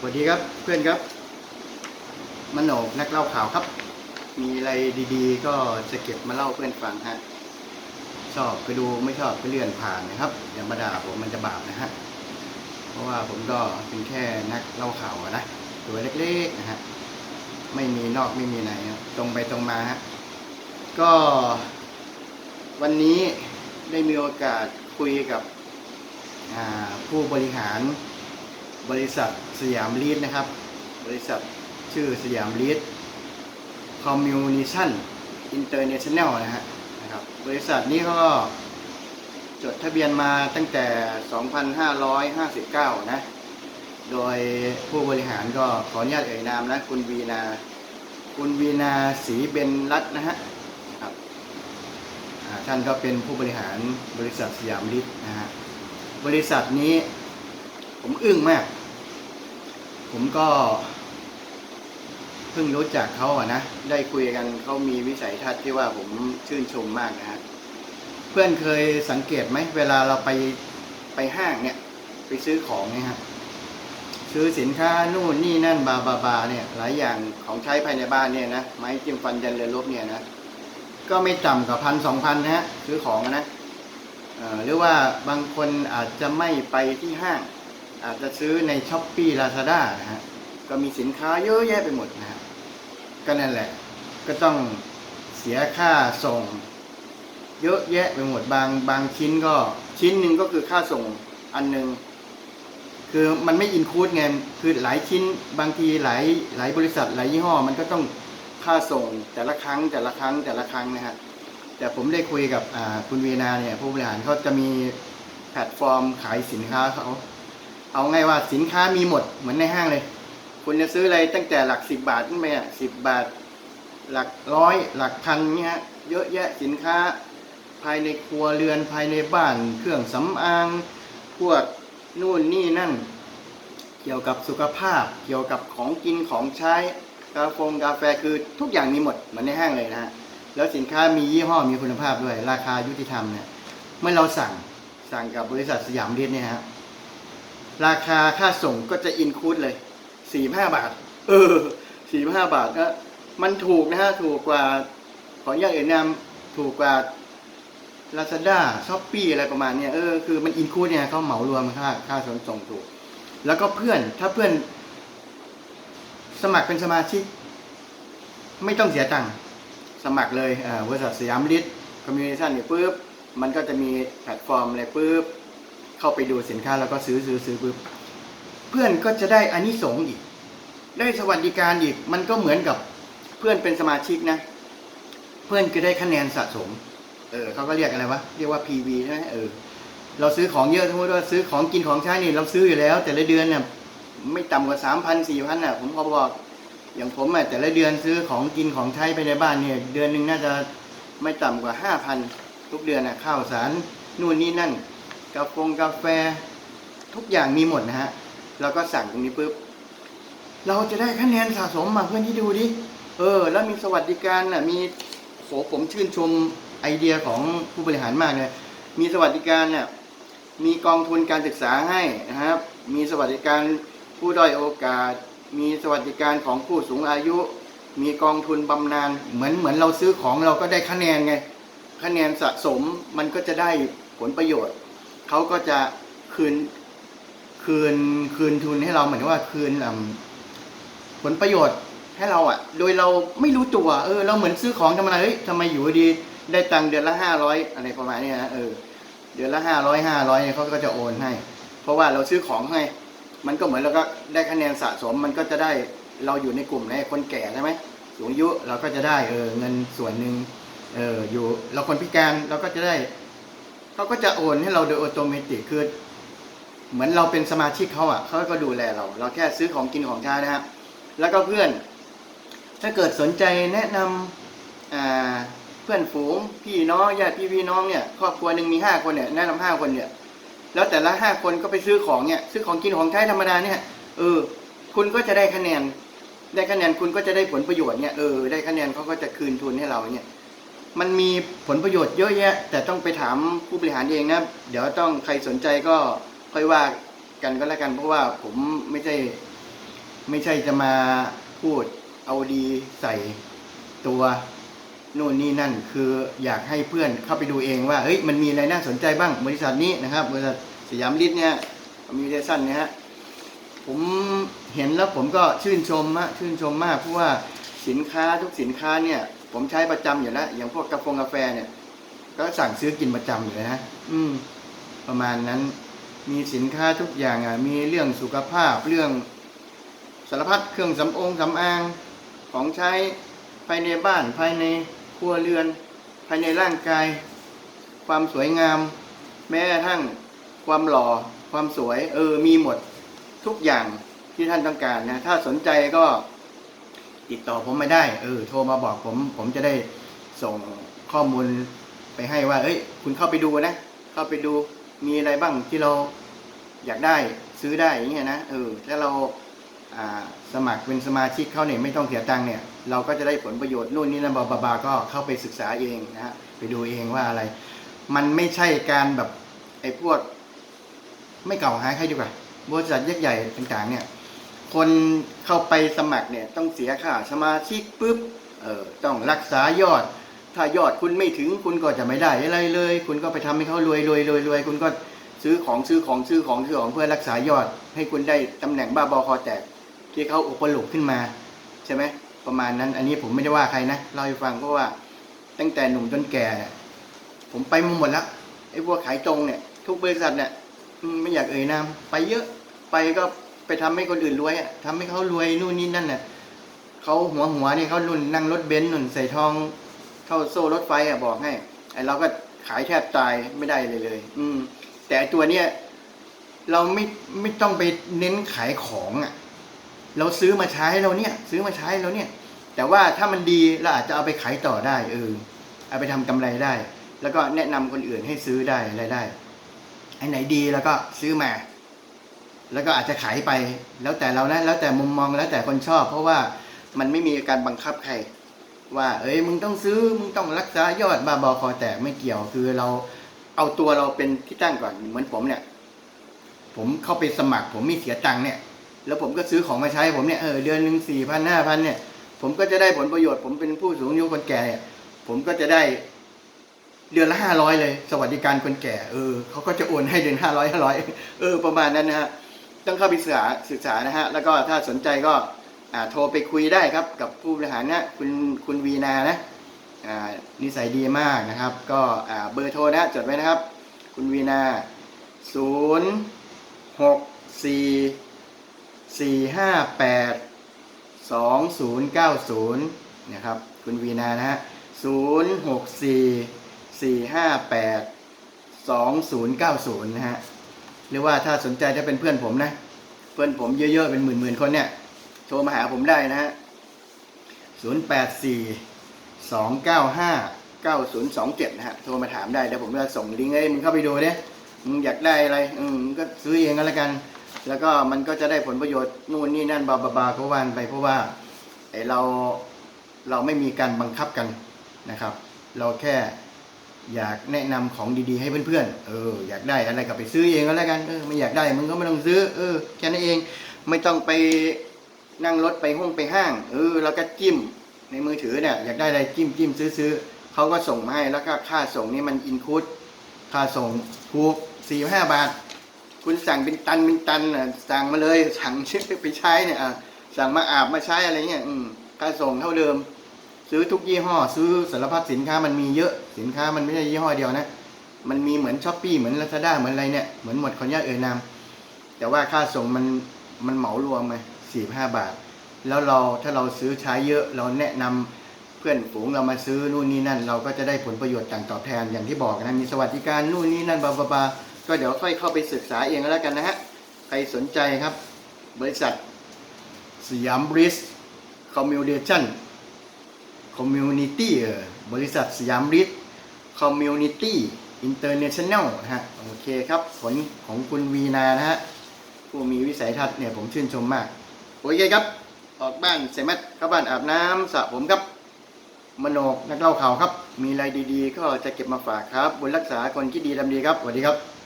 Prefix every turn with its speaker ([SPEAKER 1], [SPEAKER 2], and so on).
[SPEAKER 1] สวัสดีครับเพื่อนครับมโนนักเล่าข่าวครับ มีอะไรดีๆ ก็จะเก็บมาเล่าเพื่อนฟังฮะชอบก็ดูไม่ชอบก็เลื่อนผ่านนะครับอย่ามาด่าผมมันจะบาปนะฮะเพราะว่าผมก็เป็นแค่นักเล่าข่าวนะตัวเล็กๆนะฮะไม่มีนอกไม่มีในตรงไปตรงมาฮะก็ วันนี้ได้มีโอกาสคุยกับผู้บริหาร บริษัทสยามลีดนะครับ บริษัทชื่อสยามลีดคอมมิวนิชั่นอินเตอร์เนชั่นแนลนะฮะนะครับ บริษัทนี้ก็จดทะเบียนมาตั้งแต่ 2559 นะ โดยผู้บริหารก็ขออนุญาตเอ่ยนามนะ คุณวีนา คุณวีนาศรีเบนรัตนะฮะครับท่านก็เป็นผู้บริหารบริษัทสยามลิฟนะฮะ บริษัทนี้ผมอึ้งมาก ผมก็เพิ่งรู้จักเขาอะนะ ได้คุยกันเขามีวิสัยทัศน์ที่ว่าผมชื่นชมมากนะฮะเพื่อนเคยสังเกตไหมเวลาเราไปไปห้างเนี่ย ไปซื้อของเนี่ยฮะซื้อสินค้านู่นนี่นั่นบาบาบาเนี่ย หลายอย่างของใช้ภายในบ้านเนี่ยนะไม้จิ้มฟันยันเรือลบเนี่ยนะก็ไม่ต่ำกว่าพันสองพันนะฮะซื้อของอะนะเอ่อหรือว่าบางคนอาจจะไม่ไปที่ห้าง อาจจะซื้อในช้อปปี้ลาซาด้านะฮะก็มีสินค้าเยอะแยะไปหมดนะฮะก็นั่นแหละ ก็ต้องเสียค่าส่ง เยอะแยะไปหมดบางบางชิ้นก็ชิ้นหนึ่งก็คือค่าส่งอันหนึ่งคือมันไม่อินคูดไงคือหลายชิ้นบางทีหลายหลายบริษัทหลายยี่ห้อ มันก็ต้องค่าส่งแต่ละครั้งแต่ละครั้งแต่ละครั้งนะฮะแต่ผมได้คุยกับคุณเวนาเนี่ยผู้บริหารเขาจะมีแพลตฟอร์มขายสินค้าเขา เอาไงว่าสินค้ามีหมดเหมือนในห้างเลย คุณจะซื้ออะไรตั้งแต่หลักสิบบาทขึ้นไปอะสิบบาท หลักร้อย หลักพันเนี่ยฮะเยอะแยะสินค้าภายในครัวเรือนภายในบ้าน เครื่องสำอาง พวกนู่นนี่นั่น เกี่ยวกับสุขภาพ เกี่ยวกับของกินของใช้กาแฟกาแฟคือทุกอย่างมีหมดเหมือนในห้างเลยนะฮะแล้วสินค้ามียี่ห้อมีคุณภาพด้วย ราคายุติธรรมเนี่ยเมื่อเราสั่งสั่งกับบริษัทสยามเรียนเนี่ยฮะ ราคาค่าส่งก็จะอินคูดเลยสี่ห้าบาท เออสี่ห้าบาทก็มันถูกนะฮะ ถูกกว่า ขออนุญาตเอ่ยนามถูกกว่า Lazada s h อ p e e อะไรประมาณเนี้ยเออคือมันอินคูดเนี่ยเขาเหมารวมค่าค่าส่งส่งถูก แล้วก็เพื่อนถ้าเพื่อน สมัครเป็นสมาชิก ไม่ต้องเสียตังค์สมัครเลยอ่าบริษัทสยามลิทคอมมิวนิชั่นเนี่ยปุ๊บมันก็จะมีแพลตฟอร์มอะไรปุ๊บ เข้าไปดูสินค้าแล้วก็ซื้อซื้อซื้อปุ๊บเพื่อนก็จะได้อานิสงส์อีก ได้สวัสดิการอีก มันก็เหมือนกับเพื่อนเป็นสมาชิกนะ เพื่อนก็ได้คะแนนสะสม เออเขาก็เรียกอะไรวะ เรียกว่า PV ใช่ไหมเออ เราซื้อของเยอะสมมติว่าซื้อของกินของใช้นี่เราซื้ออยู่แล้ว แต่ละเดือนเนี่ยไม่ต่ำกว่าสามพันสี่พันน่ะ ผมขอบอกอย่างผมอะแต่ละเดือนซื้อของกินของใช้ไปในบ้านเนี่ย เดือนหนึ่งน่าจะไม่ต่ำกว่าห้าพันทุกเดือนน่ะข้าวสารนู่นนี่นั่น กาแฟกาแฟ ทุกอย่างมีหมดนะฮะเราก็สั่งตรงนี้ปุ๊บเราจะได้คะแนนสะสมมาเพื่อนที่ดูดิเออ แล้วมีสวัสดิการน่ะมีโหผมชื่นชมไอเดียของผู้บริหารมากเลยมีสวัสดิการน่ะมีกองทุนการศึกษาให้นะครับ มีสวัสดิการผู้ด้อยโอกาส มีสวัสดิการของผู้สูงอายุ มีกองทุนบำนาญเหมือนเหมือนเราซื้อของเราก็ได้คะแนนไงคะแนนสะสมมันก็จะได้ผลประโยชน์ เขาก็จะคืนคืนคืนทุนให้เราเหมือนว่าคืนผลประโยชน์ให้เราอะ โดยเราไม่รู้ตัว เออ เราเหมือนซื้อของธรรมดาเฮ้ยทำไมอยู่ดี ได้ตังค์เดือนละห้าร้อยอะไรประมาณนี้นะเออเดือนละห้าร้อยห้าร้อยเขาก็จะโอนให้ เพราะว่าเราซื้อของให้ มันก็เหมือนเราก็ได้คะแนนสะสม มันก็จะได้เราอยู่ในกลุ่มในคนแก่ใช่ไหมสูงอายุเราก็จะได้เออเงินส่วนหนึ่งเอออยู่เราคนพิการเราก็จะได้ เขาก็จะโอนให้เราโดยอัตโนมัติคือ เหมือนเราเป็นสมาชิกเขาอะเขาก็ดูแลเรา เราแค่ซื้อของกินของใช้นะฮะแล้วก็เพื่อน ถ้าเกิดสนใจแนะนำเพื่อนฝูงพี่น้องญาติพี่พี่น้องเนี่ยครอบครัวหนึ่งมีห้าคนเนี่ยแนะนำห้าคนเนี่ยแล้วแต่ละห้าคนก็ไปซื้อของเนี่ยซื้อของกินของใช้ธรรมดาเนี่ยเออ คุณก็จะได้คะแนน ได้คะแนนคุณก็จะได้ผลประโยชน์เนี่ยเออได้คะแนนเขาก็จะคืนทุนให้เราเนี่ย มันมีผลประโยชน์เยอะแยะ แต่ต้องไปถามผู้บริหารเองนะเดี๋ยวต้องใครสนใจก็ค่อยว่ากันก็แล้วกัน เพราะว่าผมไม่ใช่ไม่ใช่จะมาพูดเอาดีใส่ตัวนู่นนี่นั่น คืออยากให้เพื่อนเข้าไปดูเองว่าเฮ้ยมันมีอะไรน่าสนใจบ้างบริษัทนี้นะครับ บริษัทสยามลิทเนี่ยมีเดชั่นเนี่ยฮะผมเห็นแล้วผมก็ชื่นชมมากชื่นชมมากเพราะว่าสินค้าทุกสินค้าเนี่ย ผมใช้ประจำอยู่แล้ว อย่างพวกกาแฟกาแฟเนี่ย ก็สั่งซื้อกินประจำอยู่เลยนะอืม ประมาณนั้น มีสินค้าทุกอย่างอะ มีเรื่องสุขภาพเรื่องสารพัดเครื่องสำองสำอางของใช้ภายในบ้านภายในครัวเรือน ภายในร่างกาย ความสวยงาม แม้กระทั่งความหล่อ ความสวย เออมีหมดทุกอย่างที่ท่านต้องการนะ ถ้าสนใจก็ ติดต่อผมไมาได้ เออ โทรมาบอกผม ผมจะได้ส่งข้อมูลไปให้ว่า เอ้ย คุณเข้าไปดูนะ เข้าไปดู มีอะไรบ้างที่เราอยากได้ซื้อได้อย่างเงี้ยนะ เออ ถ้าเราสมัครเป็นสมาชิกเขาเนี่ยไม่ต้องเสียตังค์เนี่ย เราก็จะได้ผลประโยชน์นู่นนี่นั่นบาบาก็เข้าไปศึกษาเองนะฮะ ไปดูเองว่าอะไร มันไม่ใช่การแบบไอ้พวก ไม่เก่าหาใครดีกว่า บริษัทยักษ์ใหญ่ต่างๆเนี่ย คนเข้าไปสมัครเนี่ยต้องเสียค่าสมาชิกปุ๊บเออต้องรักษายอด ถ้ายอดคุณไม่ถึงคุณก็จะไม่ได้อะไรเลย คุณก็ไปทำให้เขารวยรวยรวยรวยคุณก็ซื้อของซื้อของซื้อของซื้อของเพื่อรักษายอด ให้คุณได้ตำแหน่งบ้าบอคอแตกที่เขาอุปโลกขึ้นมา ใช่ไหมประมาณนั้น อันนี้ผมไม่ได้ว่าใครนะเล่าให้ฟังเพราะว่าตั้งแต่หนุ่มจนแก่เนี่ยผมไปมาหมดแล้วไอ้พวกขายตรงเนี่ย ทุกบริษัทเนี่ยไม่อยากเอ่ยนามไปเยอะไปก็ ไปทำให้คนอื่นรวยอะทำให้เขารวยนู่นนี่นั่นน่ะเขาหัวหัวนี่เขานุ่นนั่งรถเบนซ์นุ่นใส่ทองเท่าโซ่รถไฟอะบอกให้ไอเราก็ขายแทบตายไม่ได้เลยเลย อืม แต่ตัวเนี้ยเราไม่ไม่ต้องไปเน้นขายของอะ เราซื้อมาใช้เราเนี่ย ซื้อมาใช้เราเนี่ย แต่ว่าถ้ามันดีเราอาจจะเอาไปขายต่อได้ เออ เอาไปทำกำไรได้ แล้วก็แนะนำคนอื่นให้ซื้อได้อะไรได้ไอ้ไหนดีแล้วก็ซื้อมา แล้วก็อาจจะขายไปแล้วแต่เรานะแล้วแต่มุมมองแล้วแต่คนชอบ เพราะว่ามันไม่มีการบังคับใคร ว่า เอ้ยมึงต้องซื้อมึงต้องรักษายอดบาบอคอแตกไม่เกี่ยวคือเราเอาตัวเราเป็นที่ตั้งก่อนเหมือนผมเนี่ย ผมเข้าไปสมัคร ผมมีเสียตังค์เนี่ย แล้วผมก็ซื้อของมาใช้ผมเนี่ยเออเดือนหนึ่งสี่พันห้าพันเนี่ย ผมก็จะได้ผลประโยชน์ผมเป็นผู้สูงอายุคนแก่เนี่ยผมก็จะได้เดือนละห้าร้อยเลย สวัสดิการคนแก่เออเขาก็จะโอนให้เดือนห้าร้อยห้าร้อยเออประมาณนั้นนะฮะ ต้องเข้าไปศึกษาศึกษานะฮะแล้วก็ถ้าสนใจก็โทรไปคุยได้ครับกับผู้บริหารนะคุณคุณวีนานะอ่านิสัยดีมากนะครับ ก็เบอร์โทรนะจดไว้นะครับ คุณวีนาศูนย์หกสี่สี่ห้าแปดสองศูนย์เก้าศูนย์นะครับ คุณวีนานะฮะศูนย์หกสี่สี่ห้าแปดสองศูนย์เก้าศูนย์นะฮะ หรือว่าถ้าสนใจจะเป็นเพื่อนผมนะ เพื่อนผมเยอะๆ เป็นหมื่นๆคนเนี่ย โทรมาหาผมได้นะฮะ0 8 4 2 9 5 9 0 2 7นะฮะ โทรมาถามได้เดี๋ยวผมจะส่งลิงก์ให้มึงเข้าไปดูเนี่ยมึงอยากได้อะไรอืมมึงก็ซื้อเองก็แล้วกัน แล้วก็มันก็จะได้ผลประโยชน์นู่นนี่นั่นบาบาบาก็วานไปเพราะว่าไอเราเราไม่มีการบังคับกันนะครับ เราแค่ อยากแนะนำของดีๆให้เพื่อนๆ เออ อยากได้อะไรก็ไปซื้อเองก็แล้วกัน เออ ไม่อยากได้มึงก็ไม่ต้องซื้อ เออ แค่นั้นเอง ไม่ต้องไปนั่งรถไปห้องไปห้าง เออ เราก็จิ้มในมือถือเนี่ย อยากได้อะไรจิ้มจิ้มซื้อซื้อเขาก็ส่งมาให้ แล้วก็ค่าส่งนี่มันอินคูดค่าส่งถูกสี่ห้าบาท คุณสั่งเป็นตันเป็นตันน่ะ สั่งมาเลย สั่งไปใช้เนี่ยอะสั่งมาอาบมาใช้อะไรเงี้ย อืม ค่าส่งเท่าเดิม ซื้อทุกยี่ห้อ ซื้อสารพัดสินค้ามันมีเยอะสินค้ามันไม่ใช่ยี่ห้อเดียวนะ มันมีเหมือนช้อปปี้เหมือนลาซาด้าเหมือนอะไรเนี่ยเหมือนหมดขออนุญาตเอ่ยนามแต่ว่าค่าส่งมันมันเหมารวมไงสี่ห้าบาท แล้วเราถ้าเราซื้อใช้เยอะเราแนะนำเพื่อนฝูงเรามาซื้อนู่นนี่นั่น เราก็จะได้ผลประโยชน์ต่างตอบแทนอย่างที่บอกนะมีสวัสดิการนู่นนี่นั่นบาบาบาก็เดี๋ยวค่อยเข้าไปศึกษาเองก็แล้วกันนะฮะใครสนใจครับ บริษัทสยามบริสคอมมิวเนชั่น คอมมิวนิตี้เออบริษัทสยามริสคอมมิวนิตี้อินเตอร์เนชั่นแนลนะฮะโอเคครับ ผลของคุณวีนานะฮะ ผู้มีวิสัยทัศน์เนี่ยผมชื่นชมมาก โอเคครับ ออกบ้านเสร็จไหมเข้าบ้านอาบน้ำสระผมครับ มโนกนักเล่าข่าวครับ มีอะไรดีๆ ก็จะเก็บมาฝากครับบุญรักษาคนที่ดีดำดีครับสวัสดีครับ